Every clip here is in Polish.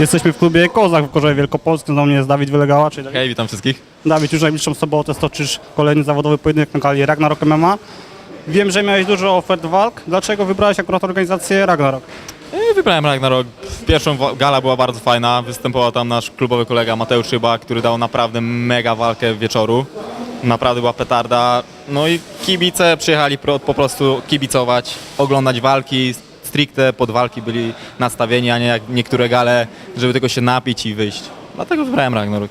Jesteśmy w klubie Kozak w Korzewie Wielkopolskim, do mnie jest Dawid Wylegała, czyli Dawid. Hej, witam wszystkich. Dawid, już najbliższą sobotę stoczysz kolejny zawodowy pojedynek na gali Ragnarok MMA. Wiem, że miałeś dużo ofert walk. Dlaczego wybrałeś akurat organizację Ragnarok? I wybrałem Ragnarok. Pierwszą wa- gala była bardzo fajna. Występował tam nasz klubowy kolega Mateusz Szyba, który dał naprawdę mega walkę wieczoru. Naprawdę była petarda. No i kibice przyjechali pro, po prostu kibicować, oglądać walki. Stricte pod walki byli nastawieni, a nie jak niektóre gale, żeby tylko się napić i wyjść. Dlatego wybrałem Ragnarok.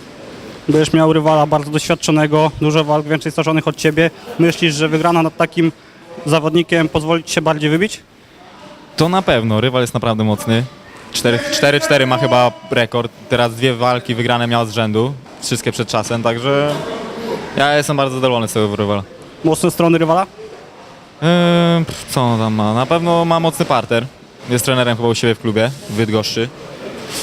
Będziesz miał rywala bardzo doświadczonego, dużo walk, więcej stoczonych od ciebie. Myślisz, że wygrana nad takim zawodnikiem pozwoli ci się bardziej wybić? To na pewno, rywal jest naprawdę mocny. 4-4 ma chyba rekord. Teraz dwie walki wygrane miał z rzędu. Wszystkie przed czasem, także ja jestem bardzo zadowolony z tego rywala. Mocne strony rywala? Pff, co on tam ma? Na pewno ma mocny parter. Jest trenerem chyba u siebie w klubie, w Bydgoszczy.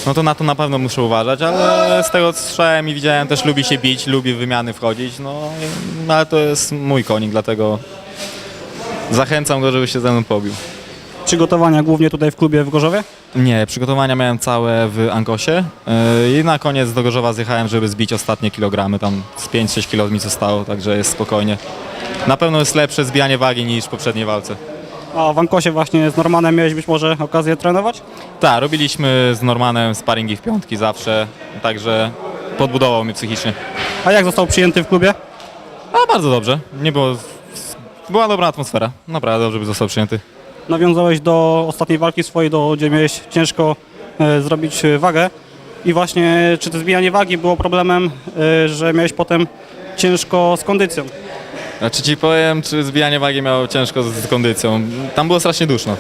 No to na to na pewno muszę uważać, ale z tego co słyszałem i widziałem też lubi się bić, lubi wymiany wchodzić, no ale to jest mój konik, dlatego zachęcam go, żeby się ze mną pobił. Przygotowania głównie tutaj w klubie w Gorzowie? Nie, przygotowania miałem całe w Ankosie yy, i na koniec do Gorzowa zjechałem, żeby zbić ostatnie kilogramy, tam z 5-6 kg mi zostało, także jest spokojnie. Na pewno jest lepsze zbijanie wagi niż w poprzedniej walce. A w Ankosie właśnie z Normanem miałeś być może okazję trenować? Tak, robiliśmy z Normanem sparingi w piątki zawsze, także podbudował mnie psychicznie. A jak został przyjęty w klubie? A bardzo dobrze, nie było... Była dobra atmosfera, naprawdę dobrze by został przyjęty. Nawiązałeś do ostatniej walki swojej, do, gdzie miałeś ciężko e, zrobić e, wagę. I właśnie, czy to zbijanie wagi było problemem, e, że miałeś potem ciężko z kondycją? Znaczy ci powiem, czy zbijanie wagi miało ciężko z, z kondycją. Tam było strasznie duszno.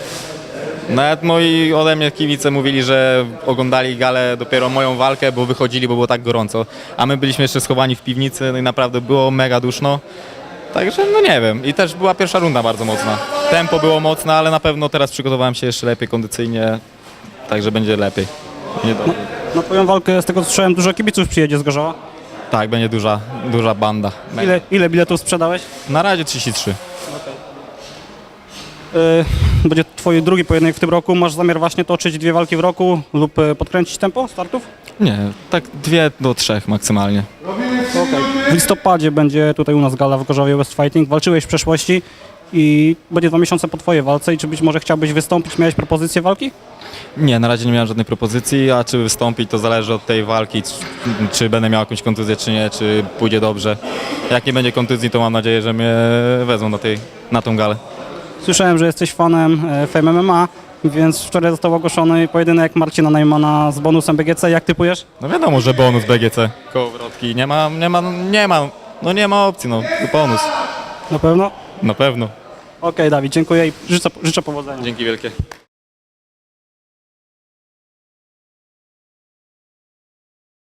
Nawet moi ode mnie kibice mówili, że oglądali galę dopiero moją walkę, bo wychodzili, bo było tak gorąco. A my byliśmy jeszcze schowani w piwnicy no i naprawdę było mega duszno. Także no nie wiem. I też była pierwsza runda bardzo mocna. Tempo było mocne, ale na pewno teraz przygotowałem się jeszcze lepiej kondycyjnie, także będzie lepiej. Nie dobrze. Na twoją walkę, z tego co słyszałem, dużo kibiców przyjedzie z Gorzowa. Tak, będzie duża, duża banda. Ile, ile biletów sprzedałeś? Na razie 33. E, Będzie twój drugi pojedynek w tym roku. Masz zamiar właśnie toczyć dwie walki w roku lub e, podkręcić tempo startów? Nie, tak dwie do trzech maksymalnie. W listopadzie będzie tutaj u nas gala w Gorzowie West Fighting. Walczyłeś w przeszłości i będzie dwa miesiące po twojej walce. I czy być może chciałbyś wystąpić? Miałeś propozycję walki? Nie, na razie nie miałem żadnej propozycji, a czy wystąpić to zależy od tej walki, czy, czy będę miał jakąś kontuzję, czy nie, czy pójdzie dobrze. Jak nie będzie kontuzji, to mam nadzieję, że mnie wezmą na, tej, na tą galę. Słyszałem, że jesteś fanem e, Fame MMA, więc wczoraj został ogłoszony pojedynek Marcina Najmana z bonusem BGC. Jak typujesz? No wiadomo, że bonus BGC, kołowrotki, nie ma, nie ma, nie ma, no nie ma opcji, no bonus, Na pewno? na pewno. Okej, Dawid, dziękuję i życzę, życzę powodzenia. Dzięki wielkie.